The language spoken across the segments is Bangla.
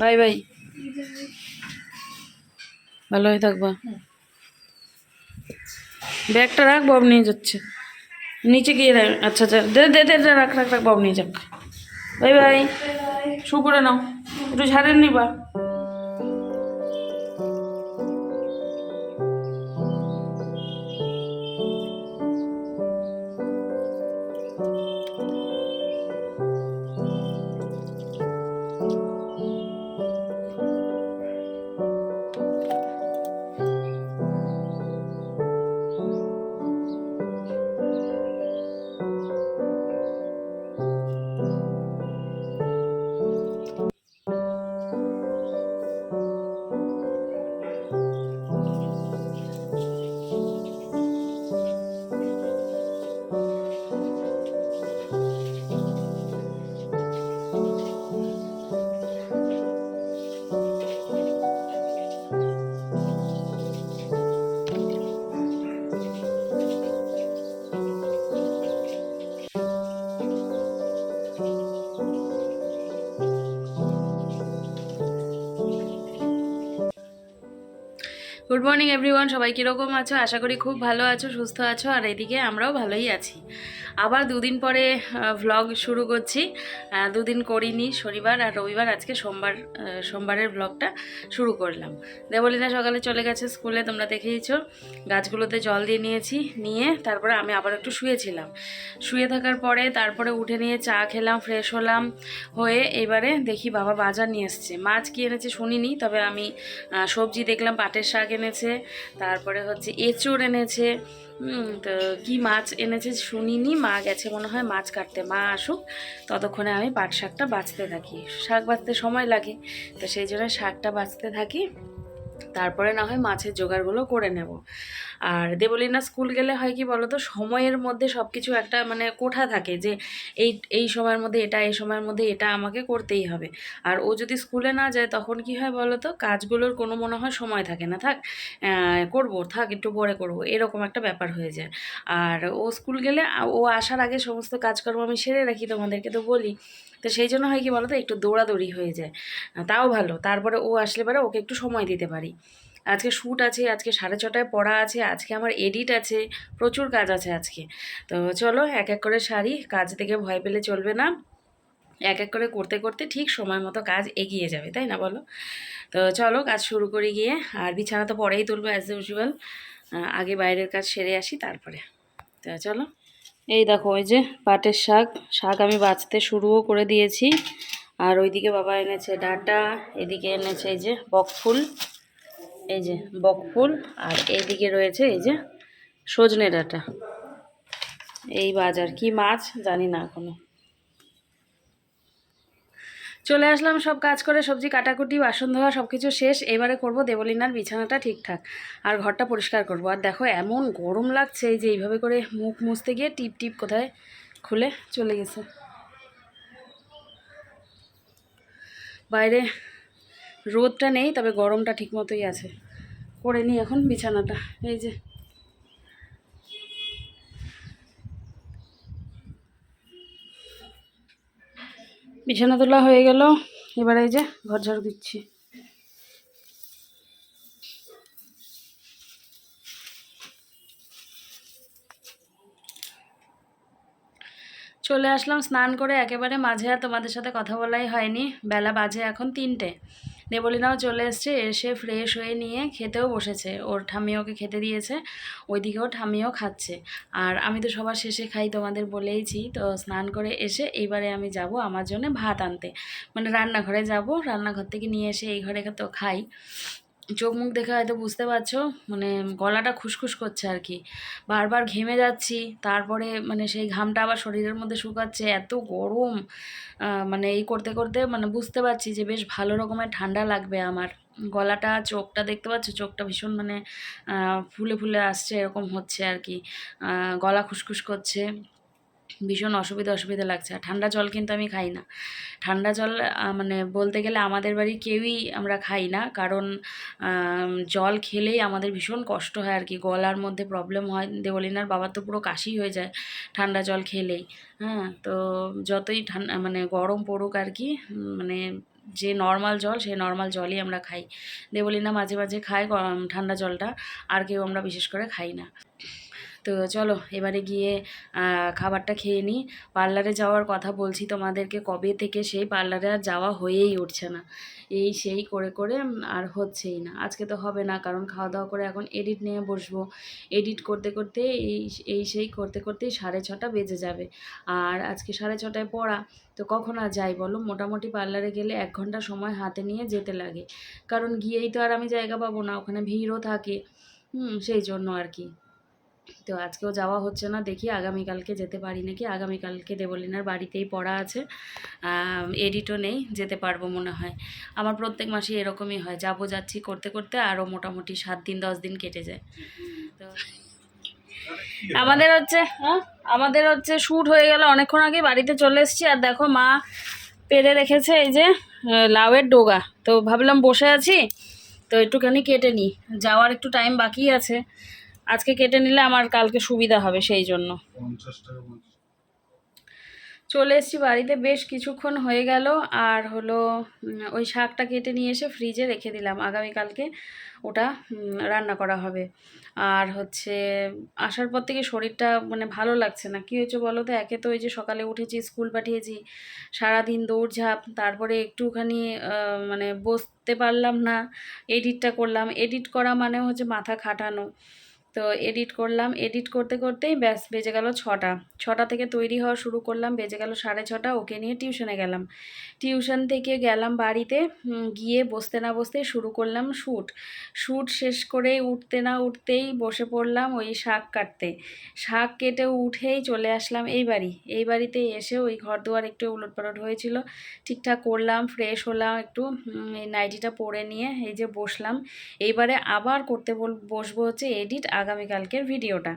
Bye bye. ভালো হয়ে থাকবা। ব্যাগটা রাখ, বব নিয়ে যাচ্ছে। নিচে গিয়ে রাখ আচ্ছা আচ্ছা দে দে দে রাখ রাখ রাখ, বব নিয়ে যাক। Bye bye. শু করে নাও। একটু ঝাড়েন নিবা। গুড মর্নিং এভরিওয়ান সবাই কীরকম আছো? আশা করি খুব ভালো আছো, সুস্থ আছো, আর এদিকে আমরাও ভালোই আছি। আবার দুদিন পরে ভ্লগ শুরু করছি। দুদিন করিনি, শনিবার আর রবিবার, আজকে সোমবার সোমবারের ভ্লগটা শুরু করলাম। দেবলিনা সকালে চলে গেছে স্কুলে, তোমরা দেখেইছো। গাছগুলোতে জল দিয়ে নিয়েছি, নিয়ে তারপরে আমি আবার একটু শুয়েছিলাম। শুয়ে থাকার পরে তারপরে উঠে নিয়ে চা খেলাম ফ্রেশ হলাম, হয়ে এবারে দেখি বাবা বাজার নিয়ে এসছে। মাছ কি এনেছে শুনিনি, তবে আমি সবজি দেখলাম, পাটের শাক এনেছে, তারপরে হচ্ছে এঁচড় এনেছে তো কি মাছ এনেছে শুনিনি মা গেছে, মনে হয় মাছ কাটতে। মা আসুক, ততক্ষণে আমি পাট শাকটা বাঁচতে থাকি। শাক বাঁচতে সময় লাগে, তো সেই জন্য শাকটা বাঁচতে থাকি। তারপরে না হয় মাছের জোগাড়গুলো করে নেব। আর দেবলীনা স্কুল গেলে হয় কি বলতো, সময়ের মধ্যে সব কিছু একটা মানে কোঠা থাকে যে এই এই সময়ের মধ্যে এটা, এই সময়ের মধ্যে এটা আমাকে করতেই হবে। আর ও যদি স্কুলে না যায় তখন কি হয় বলতো, কাজগুলোর কোনো মনে হয় সময় থাকে না, থাক করব, থাক, একটু পরে করব, এরকম একটা ব্যাপার হয়ে যায়। আর ও স্কুল গেলে, ও আসার আগে সমস্ত কাজকর্ম আমি সেরে রাখি তোমাদেরকে তো বলি। তো সেই জন্য হয় কি বলতো, একটু দৌড়াদৌড়ি হয়ে যায়। তাও ভালো, তারপরে ও আসলে পরে ওকে একটু সময় দিতে পারি। আজকে শ্যুট আছে, আজকে সাড়ে ছটায় পড়া আছে, আজকে আমার এডিট আছে, প্রচুর কাজ আছে আজকে। তো চলো এক এক করে সারি, কাজ থেকে ভয় পেলে চলবে না। এক এক করে করতে করতে ঠিক সময় মতো কাজ এগিয়ে যাবে, তাই না বলো? তো চলো কাজ শুরু করে গিয়ে, আর বিছানা তো পরেই তুলবো অ্যাজ ইউজুয়াল আগে বাইরের কাজ সেরে আসি তারপরে। তো চলো। এই দেখো, ওই যে পাটের শাক শাক আমি বাঁচতে শুরুও করে দিয়েছি। আর ওইদিকে বাবা এনেছে ডাটা, এদিকে এনেছে এই যে বকফুল। এই যে বকফুল আর এইদিকে রয়েছে এই যে সজনে ডাটা। এই বাজার কি মাছ জানি না এখনও। চলে আসলাম, সব কাজ করে সবজি কাটাকুটি, বাসন ধোয়া সব কিছু শেষ। এবারে করব দেবলিনার বিছানাটা ঠিকঠাক, আর ঘরটা পরিষ্কার করব। আর দেখো, এমন গরম লাগছে যে এইভাবে করে মুখ মুছতে গিয়ে টিপ টিপ কোথায় খুলে চলে গেছে। বাইরে রোদটা নেই, তবে গরমটা ঠিক মতোই আছে। করে নিই এখন বিছানাটা, এই যে। বিছানা তোলা হয়ে গেল, এবার এই যে ঘর ঝাড়ু দিচ্ছি। চলে আসলাম স্নান করে, একেবারে মাঝে আর তোমাদের সাথে কথা বলাই হয়নি। বেলা বাজে এখন তিনটে। দেবলিনাও চলে এসছে, এসে ফ্রেশ হয়ে নিয়ে খেতেও বসেছে। ওর ঠাম্মি ওকে খেতে দিয়েছে, ওইদিকেও ঠাম্মিও খাচ্ছে। আর আমি তো সবার শেষে খাই তোমাদের বলেইছি, তো স্নান করে এসে এইবারে আমি যাব আমার জন্য ভাত আনতে। মানে রান্নাঘরে যাব, রান্নাঘর থেকে নিয়ে এসে এই ঘরে তো খাই। চোখ মুখ দেখে হয়তো বুঝতে পারছ মানে গলাটা খুসখুস করছে আর কি। বারবার ঘেমে যাচ্ছি, তারপরে মানে সেই ঘামটা আবার শরীরের মধ্যে শুকাচ্ছে, এত গরম মানে এই করতে করতে মানে বুঝতে পারছি যে বেশ ভালো রকমের ঠান্ডা লাগবে আমার। গলাটা, চোখটা দেখতে পাচ্ছ, চোখটা ভীষণ মানে ফুলে ফুলে আসছে, এরকম হচ্ছে আর কি। গলা খুসখুস করছে। ভীষণ অসুবিধা অসুবিধা লাগছে। আর ঠান্ডা জল কিন্তু আমি খাই না। ঠান্ডা জল মানে বলতে গেলে আমাদের বাড়ি কেউই আমরা খাই না। কারণ জল খেলেই আমাদের ভীষণ কষ্ট হয় আর কি। গলার মধ্যে প্রবলেম হয়। দেবলিনার বাবার তো পুরো কাশি হয়ে যায় ঠান্ডা জল খেলেই। হ্যাঁ তো যতই ঠান্ডা মানে গরম পড়ুক আর কি মানে যে নর্মাল জল, সেই নর্মাল জলই আমরা খাই। দেবলিনা মাঝে মাঝে খায় ঠান্ডা জলটা। আর কেউ আমরা বিশেষ করে খাই না। তো চলো, এবারে গিয়ে খাবারটা খেয়ে নিই পার্লারে যাওয়ার কথা বলছি তোমাদেরকে, কবে থেকে সেই পার্লারে আর যাওয়া হয়েই উঠছে না। এই সেই করে করে আর হচ্ছেই না। আজকে তো হবে না, কারণ খাওয়া দাওয়া করে এখন এডিট নিয়ে বসবো। এডিট করতে করতে এই এই সেই করতে করতেই সাড়ে ছটা বেজে যাবে। আর আজকে সাড়ে ছটায় পড়া, তো কখন আর যাই বলো? মোটামুটি পার্লারে গেলে এক ঘণ্টা সময় হাতে নিয়ে যেতে লাগে। কারণ গিয়েই তো আর আমি জায়গা পাবো না, ওখানে ভিড়ও থাকে। হুম, সেই জন্য আর কি। তো আজকেও যাওয়া হচ্ছে না, দেখি আগামীকালকে যেতে পারি নাকি। আগামীকালকে দেবলিনার বাড়িতেই পড়া আছে। এডিটও নেই, যেতে পারব মনে হয়। আমার প্রত্যেক মাসে এরকমই হয়, যাব যাচ্ছি করতে করতে আরও মোটামুটি সাত দিন, দশ দিন কেটে যায়। তো আমাদের হচ্ছে হ্যাঁ আমাদের হচ্ছে শ্যুট হয়ে গেল, অনেকক্ষণ আগে বাড়িতে চলে এসেছি। আর দেখো মা পেরে রেখেছে এই যে লাউয়ের ডোগা। তো ভাবলাম বসে আছি, তো একটুখানি কেটে নিই। যাওয়ার একটু টাইম বাকি আছে। আজকে কেটে নিলে আমার কালকে সুবিধা হবে সেই জন্য। চলে এসেছি বাড়িতে বেশ কিছুক্ষণ হয়ে গেল আর হলো ওই শাকটা কেটে নিয়ে এসে ফ্রিজে রেখে দিলাম। আগামীকালকে ওটা রান্না করা হবে। আর হচ্ছে আসার পর থেকে শরীরটা মানে ভালো লাগছে না। কী হয়েছে বলো তো? একে তো ওই যে সকালে উঠেছি স্কুল পাঠিয়েছি সারাদিন দৌড়ঝাঁপ তারপরে একটুখানি মানে বসতে পারলাম না এডিটটা করলাম। এডিট করা মানে হচ্ছে মাথা খাটানো। তো এডিট করলাম। এডিট করতে করতেই ব্যাস বেজে গেল ছটা। ছটা থেকে তৈরি হওয়া শুরু করলাম, বেজে গেল সাড়ে ছটা, ওকে নিয়ে টিউশনে গেলাম। টিউশন থেকে গেলাম বাড়িতে গিয়ে বসতে না বসতেই শুরু করলাম শ্যুট শ্যুট শেষ করে উঠতে না উঠতেই বসে পড়লাম ওই শাক কাটতে। শাক কেটে উঠেই চলে আসলাম এই বাড়ি। এই বাড়িতে এসে ওই ঘর দুয়ার একটু উলট পালট হয়েছিল। ঠিকঠাক করলাম ফ্রেশ হলাম, একটু নাইটিটা পরে নিয়ে এই যে বসলাম। এইবারে আবার করতে বসবো হচ্ছে এডিট আগামীকালকের ভিডিওটা।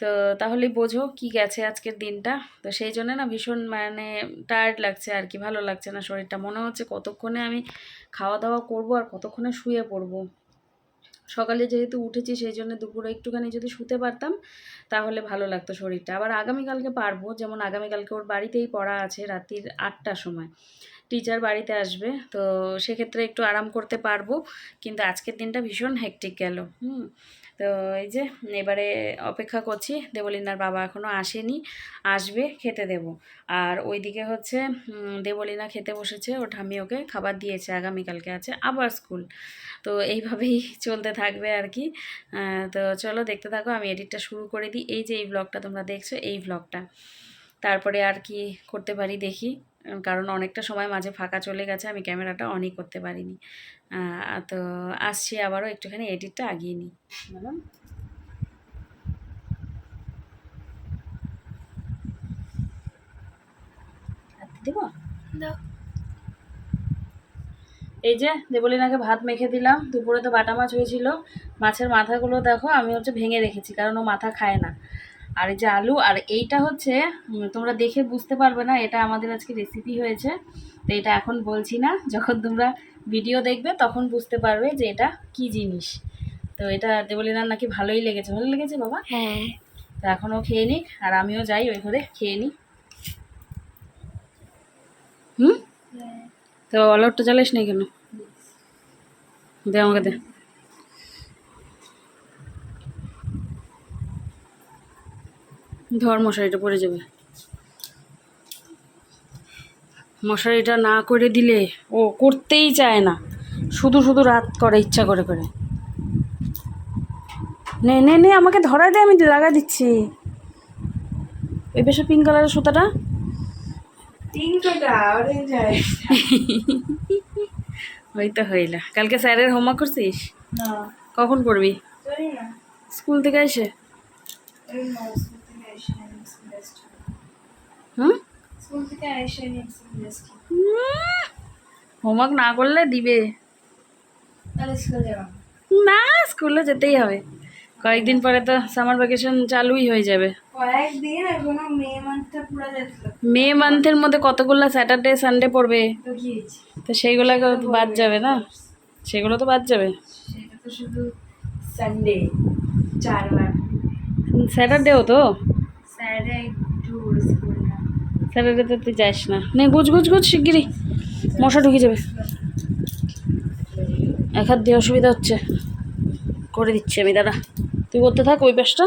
তো তাহলে বোঝো কি গেছে আজকের দিনটা। তো সেই জন্য না ভীষণ মানে টায়ার্ড লাগছে আর কি, ভালো লাগছে না শরীরটা। মনে হচ্ছে কতক্ষণে আমি খাওয়া দাওয়া করব আর কতক্ষণে শুয়ে পড়ব। সকালে যেহেতু উঠেছি সেই জন্য দুপুরে একটুখানি যদি শুতে পারতাম, তাহলে ভালো লাগতো শরীরটা। আবার আগামীকালকে পারব, যেমন আগামীকালকে ওর বাড়িতেই পড়া আছে রাত্রির আটটার সময়। টিচার বাড়িতে আসবে। তো সেক্ষেত্রে একটু আরাম করতে পারব। কিন্তু আজকের দিনটা ভীষণ হেকটিক গেল। হুম। তো এই যে এবারে অপেক্ষা করছি। দেবলিনার বাবা এখনও আসেনি। আসবে, খেতে দেব। আর ওইদিকে হচ্ছে দেবলিনা খেতে বসেছে। ও ঠাম্মি ওকে খাবার দিয়েছে। আগামীকালকে আছে আবার স্কুল। তো এইভাবেই চলতে থাকবে আর কি। তো চলো দেখতে থাকো। আমি এডিটটা শুরু করে দিই। এই যে এই ব্লগটা তোমরা দেখছ, এই ব্লগটা তারপরে আর কি করতে পারি দেখি। কারণ অনেকটা সময় মাঝে ফাঁকা চলে গেছে আমি ক্যামেরাটা অনই করতে পারিনি। তো আসছি আবারও একটুখানি এডিটটা আগিয়ে নিই। দেবো? এই যে দেবলিনাকে ভাত মেখে দিলাম। দুপুরে তো বাটা মাছ হয়েছিল। মাছের মাথাগুলো দেখো আমি হচ্ছে ভেঙে রেখেছি কারণ ও মাথা খায় না। আর এই যে আলু আর এইটা হচ্ছে তোমরা দেখে বুঝতে পারবে না এটা আমাদের আজকে রেসিপি হয়েছে। তো এটা এখন বলছি না যখন তোমরা ভিডিও দেখবে তখন বুঝতে পারবে যে এটা কি জিনিস। তো এটা দেবলিনার নাকি ভালোই লেগেছে। ভালো লেগেছে বাবা? হ্যাঁ। তো এখনও খেয়ে নিক আর আমিও যাই ওই ঘরে খেয়ে নিই। হুম? তো অলটটা জ্বালিস না কেন? দে আমাকে দে। ধর মশারিটা পড়ে যাবে। মশারিটা না করে দিলে ও করতেই চায় না। শুধু শুধু রাত করে ইচ্ছা করে করে। নে নে নে আমাকে ধরা দে আমি লাগা দিচ্ছি। ওই বেশ পিঙ্ক কালারের সুতাটা। ওই তো হইলা। কালকে স্যারের হোমওয়ার্ক করছিস? কখন করবি? স্কুল থেকে এসে? এই স্কুল থেকে এসে নেক্সট বেস্ট হুম স্কুল থেকে এসে নেক্সট বেস্ট হোমওয়ার্ক না করলে দিবে। না স্কুলে যেতেই হবে। কয়েকদিন পরে তো সামার ভ্যাকেশন চালুই হয়ে যাবে। কয়েকদিন এখনও মে মান্থটা পুরো যাচ্ছে মে মান্থের মধ্যে কতগুলো স্যাটারডে সানডে পড়বে? তো সেইগুলো তো বাদ যাবে না? সেগুলো তো বাদ যাবে। সেটা তো শুধু সানডে চারবার। স্যাটারডেও তো? স্যাটারডে একটু না তুই যাস না। নে, গুজ গুজ গুজ, শিগগিরই। মশা ঢুকে যাবে। এক হাত দিয়ে অসুবিধা হচ্ছে। করে দিচ্ছি আমি দাদা তুই করতে থাক, ওই পাশটা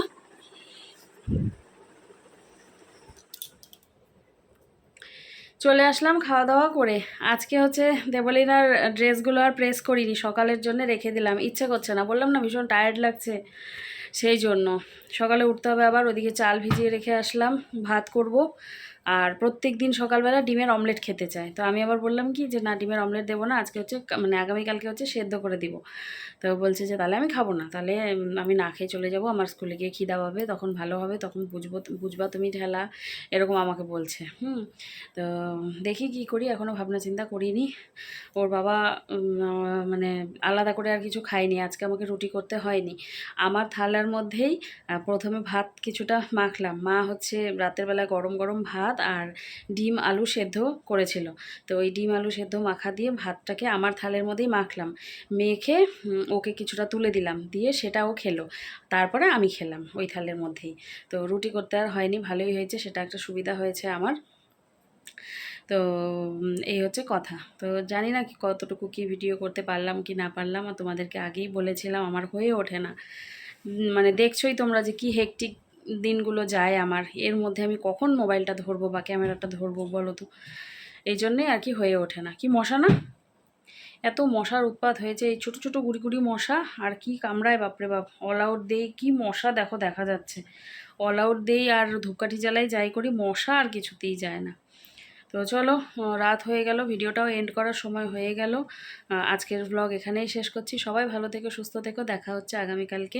চলে আসলাম খাওয়া দাওয়া করে। আজকে হচ্ছে দেবলিনার ড্রেসগুলো আর প্রেস করিনি, সকালের জন্য রেখে দিলাম। ইচ্ছে করছে না, বললাম না ভীষণ টায়ার্ড লাগছে, সেই জন্য। সকালে উঠতে হবে আবার, ওদিকে চাল ভিজিয়ে রেখে আসলাম, ভাত করব। আর প্রত্যেক দিন সকালবেলা ডিমের অমলেট খেতে চায়। তো আমি আবার বললাম কি যে, না, ডিমের অমলেট দেবো না, আজকে হচ্ছে মানে আগামীকালকে হচ্ছে সেদ্ধ করে দিব। তো বলছে যে, তাহলে আমি খাব না, তাহলে আমি না খেয়ে চলে যাব, আমার স্কুলে গিয়ে খিদা পাবে, তখন ভালো হবে, তখন বুঝব, বুঝবা তুমি ঠেলা, এরকম আমাকে বলছে, হুম। তো দেখি কি করি এখনও ভাবনা চিন্তা করিনি। ওর বাবা মানে আলাদা করে আর কিছু খায়নি, আজকে আমাকে রুটি করতে হয়নি। আমার থালার মধ্যেই প্রথমে ভাত কিছুটা মাখলাম। মা হচ্ছে রাতের বেলা গরম গরম ভাত আর ডিম আলু সেদ্ধ করেছিল। তো ওই ডিম আলু সেদ্ধ মাখা দিয়ে ভাতটাকে আমার থালের মধ্যেই মাখলাম। মেখে ওকে কিছুটা তুলে দিলাম। দিয়ে সেটাও খেলো। তারপরে আমি খেলাম ওই থালের মধ্যেই। তো রুটি করতে আর হয়নি, ভালোই হয়েছে, সেটা একটা সুবিধা হয়েছে আমার। তো এই হচ্ছে কথা। তো জানি না কি কতটুকু কি ভিডিও করতে পারলাম কি না পারলাম, আর তোমাদেরকে আগেই বলেছিলাম, আমার হয়ে ওঠে না। মানে দেখছোই তোমরা যে কি হেকটিক দিনগুলো যায় আমার। এর মধ্যে আমি কখন মোবাইলটা ধরবো বা ক্যামেরাটা ধরবো বলো তো? এই জন্যে আর কি হয়ে ওঠে না। কি মশা না? এত মশার উৎপাত হয়েছে, এই ছোটো ছোটো গুড়ি গুড়ি মশা, আর কি কামড়ায় বাপরে বাপ। অল আউট দেই কি মশা দেখো দেখা যাচ্ছে। অল আউট দেই আর ধূপকাঠি জ্বালাই যাই করি, মশা আর কিছুতেই যায় না। তো চলো রাত হয়ে গেল, ভিডিওটাও এন্ড করার সময় হয়ে গেল। আজকের ব্লগ এখানেই শেষ করছি। সবাই ভালো থেকো, সুস্থ থেকো, দেখা হচ্ছে আগামীকালকে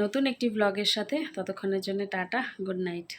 নতুন একটি ব্লগের সাথে। ততক্ষণের জন্য টাটা গুড নাইট